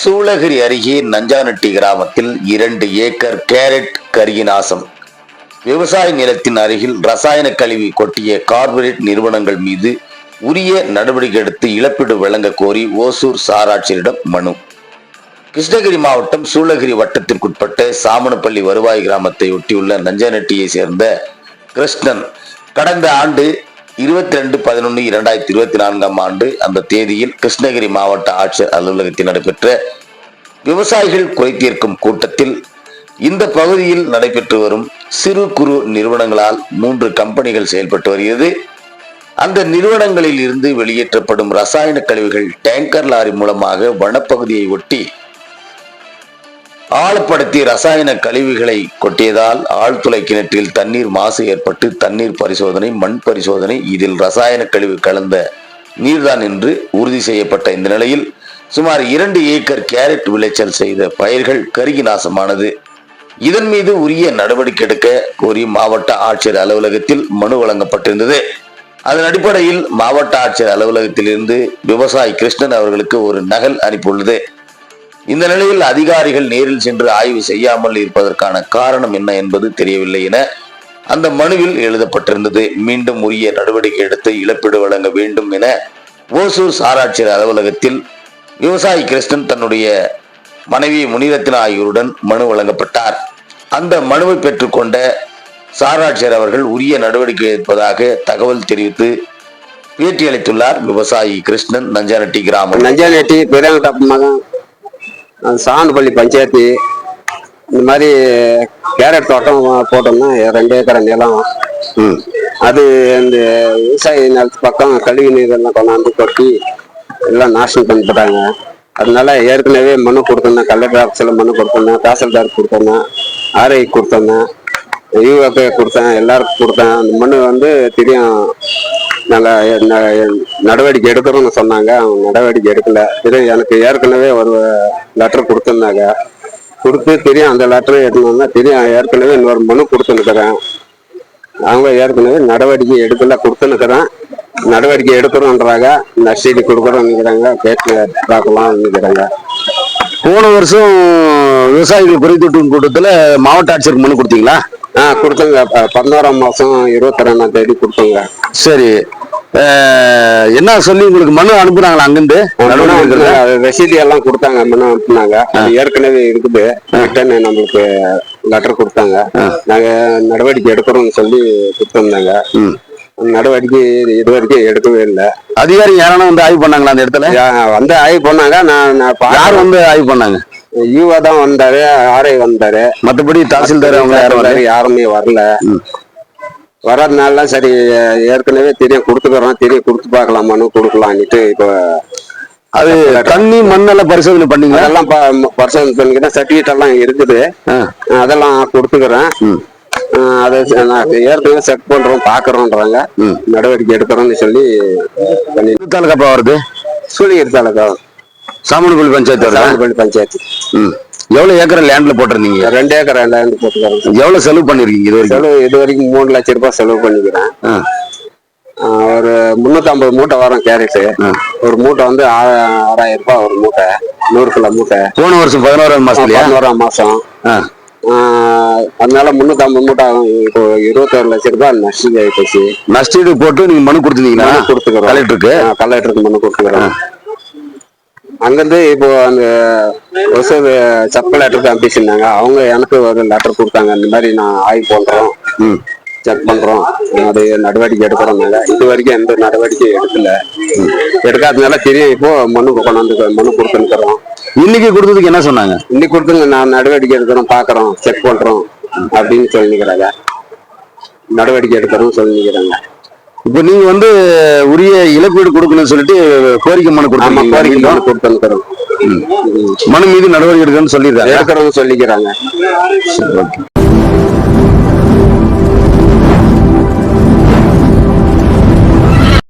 சூளகிரி அருகே நஞ்சானட்டி கிராமத்தில் இரண்டு ஏக்கர் கேரட் கருகி நாசம். விவசாய நிலத்தின் அருகில் ரசாயன கழிவு கொட்டிய கார்பரேட் நிறுவனங்கள் மீது உரிய நடவடிக்கை எடுத்து இழப்பீடு வழங்க கோரி ஓசூர் சாராட்சியரிடம் மனு. கிருஷ்ணகிரி மாவட்டம் சூளகிரி வட்டத்திற்குட்பட்ட சாமனப்பள்ளி வருவாய் கிராமத்தை ஒட்டியுள்ள நஞ்சநட்டியை சேர்ந்த கிருஷ்ணன் கடந்த ஆண்டு இருபத்தி ரெண்டு பதினொன்று இரண்டாயிரத்தி இருபத்தி நான்காம் ஆண்டு அந்த தேதியில் கிருஷ்ணகிரி மாவட்ட ஆட்சியர் அலுவலகத்தில் நடைபெற்ற விவசாயிகள் குறைதீர்க்கும் கூட்டத்தில் இந்த பகுதியில் நடைபெற்று வரும் சிறு குறு நிறுவனங்களால் மூன்று கம்பெனிகள் செயல்பட்டு வருகிறது. அந்த நிறுவனங்களில் இருந்து வெளியேற்றப்படும் ரசாயன கழிவுகள் டேங்கர் லாரி மூலமாக வனப்பகுதியை ஒட்டி ஆழப்படுத்தி ரசாயன கழிவுகளை கொட்டியதால் ஆழ்துளை கிணற்றில் தண்ணீர் மாசு ஏற்பட்டு தண்ணீர் பரிசோதனை மண் பரிசோதனை இதில் ரசாயன கழிவு கலந்த நீர்தான் என்று உறுதி செய்யப்பட்ட இந்த நிலையில் சுமார் இரண்டு ஏக்கர் கேரட் விளைச்சல் செய்த பயிர்கள் கருகி நாசமானது. இதன் மீது உரிய நடவடிக்கை எடுக்க கோரி மாவட்ட ஆட்சியர் அலுவலகத்தில் மனு வழங்கப்பட்டிருந்தது. அதன் அடிப்படையில் மாவட்ட ஆட்சியர் அலுவலகத்திலிருந்து விவசாயி கிருஷ்ணன் அவர்களுக்கு ஒரு நகல் அனுப்பியுள்ளது. இந்த நிலையில் அதிகாரிகள் நேரில் சென்று ஆய்வு செய்யாமல் இருப்பதற்கான காரணம் என்ன என்பது தெரியவில்லை என அந்த மனுவில் எழுதப்பட்டிருந்தது. மீண்டும் உரிய நடவடிக்கை எடுத்து இழப்பீடு வழங்க வேண்டும் என ஓசூர் சாராட்சியர் அலுவலகத்தில் விவசாயி கிருஷ்ணன் தன்னுடைய மனைவி முனிரத்ன ஆகியோருடன் மனு வழங்கப்பட்டார். அந்த மனுவை பெற்றுக்கொண்ட சாராட்சியர் அவர்கள் உரிய நடவடிக்கை எடுப்பதாக தகவல் தெரிவித்து பேட்டியளித்துள்ளார் விவசாயி கிருஷ்ணன் நஞ்சானட்டி கிராமம். நஞ்சானேட்டி பெரியவங்க மகன் சாணுப்பள்ளி பஞ்சாயத்து இந்த மாதிரி கேரட் தோட்டம் போட்டோம்னா ரெண்டு ஏக்கரை நிலம். ம். அது இந்த விவசாய நிலத்து பக்கம் கழிவு நீர் எல்லாம் கொண்டாந்து கொட்டி எல்லாம் நாசம் பண்ணிவிட்டாங்க அதனால ஏற்கனவே மனு கொடுத்தோம்னா கலெக்டர் ஆஃபீஸில் மனு கொடுத்தோம்னா தாசில்தார் கொடுத்தோம்னா ஆர்ஐ கொடுத்தோம்னா யூஓகே கொடுத்தேன் எல்லாருக்கும் கொடுத்தேன். அந்த மனு வந்து தெரியும். நாங்கள் நடவடிக்கை எடுக்கிறோம்னு சொன்னாங்க. அவங்க நடவடிக்கை எடுக்கல. தெரியும் எனக்கு ஏற்கனவே ஒரு லெட்டர் கொடுத்துருந்தாங்க. கொடுத்து தெரியும் அந்த லெட்டர் எடுக்கணும்னா தெரியும். ஏற்கனவே இன்னொரு மனு கொடுத்துருக்குறேன். அவங்க ஏற்கனவே நடவடிக்கை எடுக்கல கொடுத்துனுக்குறேன் நடவடிக்கை எடுக்கிறோன்றாங்க நஷ்டீடு கொடுக்குறோம்னுக்கிறாங்க கேட்டு பார்க்கலாம்னுக்கிறாங்க போன வருஷம் விவசாயிகள் குறைதீட்டும் கூட்டத்துல மாவட்ட ஆட்சியருக்கு மனு கொடுத்தீங்களா? ஆ கொடுத்தங்க. பதினோராம் மாசம் இருபத்தி ரெண்டாம் தேதி கொடுத்தங்க. சரி. என்ன சொல்லி உங்களுக்கு மனு அனுப்புனாங்களா அங்கிருந்து? ரசீது எல்லாம் கொடுத்தாங்க அது ஏற்கனவே இருக்குது. ரிட்டர்ன் நம்மளுக்கு லெட்டர் கொடுத்தாங்க. நாங்க நடவடிக்கை எடுக்கிறோம்னு சொல்லி கொடுத்துருந்தாங்க. நடவடிக்கை இது வரைக்கும் எடுக்கவே இல்லை. அதிகாரி யாரான வந்து ஆய்வு பண்ணாங்களா அந்த இடத்துல? வந்து ஆய்வு பண்ணாங்க. நான் யார் வந்து ஆய்வு பண்ணாங்க? யூவா தான் வந்தாரு ஆர்ஐ வந்தாரு. மத்தபடி தாசில்தார் அவங்க யாரும்? யாருமே வரல. வராதனால சரி ஏற்கனவே தெரியும் கொடுத்துக்கிறோம். தெரியும் கொடுத்து பார்க்கலாமான்னு கொடுக்கலான்னுட்டு இப்போ அது தண்ணி மண்ணெல்லாம் பரிசோதனை பண்ணீங்களா? அதெல்லாம் பரிசோதனை பண்ணிக்கிறேன் சர்டிஃபிகேட் எல்லாம் இருக்குது. அதெல்லாம் கொடுத்துக்கிறேன். அதை ஏற்கனவே செக் பண்றோம் பாக்குறோன்றாங்க ம். நடவடிக்கை எடுக்கிறோம்னு சொல்லி பண்ணி எந்த தாலுகாப்பா வருது சூழியர் தாலுக்கா சாமனப்பள்ளி பஞ்சாயத்து வருதா சாமிப்பள்ளி பஞ்சாயத்து. ம். எவ்வளவு ஏக்கர் லேண்ட்ல போட்டிருந்தீங்க? ரெண்டு ஏக்கர் ரெண்டாயிரம் போட்டுக்கிறோம். எவ்வளவு செலவு பண்ணிருக்கீங்க இது வரைக்கும்? செலவு இது வரைக்கும் மூணு லட்சம் ரூபாய் செலவு பண்ணிக்கிறேன். ஒரு முந்நூற்றம்பது மூட்டை வரும் கேரட்டு. ஒரு மூட்டை வந்து ஆறாயிரம் ரூபாய் ஒரு மூட்டை. நூறு கிலோ மூட்டை. போன வருஷம் பதினோராம் மாசத்துலயா? பதினோராம் மாசம். அதனால முந்நூற்றம்பது மூட்டை ஆகும் இப்போ இருபத்தொரு லட்சம் ரூபாய் நஷ்டம் ஆகி போச்சு நஷ்டீடு போட்டு நீங்க மனு கொடுத்துருந்தீங்களா கொடுத்துக்கிறோம். கலெக்டருக்கு? கலெக்டருக்கு மனு கொடுத்துக்கிறோம். அங்கிருந்து இப்போ அந்த ஒசூர் சப் கலெக்டருக்கு அனுப்பிச்சிருந்தாங்க அவங்க எனக்கு ஒரு லெட்டர் கொடுத்தாங்க. இந்த மாதிரி நான் ஆய்வு பண்றோம். செக் பண்றோம். அது நடவடிக்கை எடுக்கிறோம்னாங்க இது வரைக்கும் எந்த நடவடிக்கையும் எடுக்கல. எடுக்காதனால தெரியும் இப்போ மனு கொண்டாந்து மனு கொடுத்துருக்குறோம் இன்னைக்கு கொடுத்ததுக்கு என்ன சொன்னாங்க? இன்னைக்கு கொடுத்துங்க நான் நடவடிக்கை எடுக்கிறோம் பாக்குறோம் செக் பண்றோம் அப்படின்னு சொல்லிக்கிறாங்க நடவடிக்கை எடுக்கிறோம் சொல்லிக்கிறாங்க இப்போ நீங்க வந்து உரிய இழப்பீடு கொடுக்கணும்னு சொல்லிட்டு கோரிக்கை மனு கொடுத்தீங்க கோரிக்கை மனு கொடுத்துருக்குறோம் மனு மீது நடவடிக்கை எடுக்கணும்னு சொல்லிடுறாங்க. எடுக்கிறோம்னு சொல்லிக்கிறாங்க.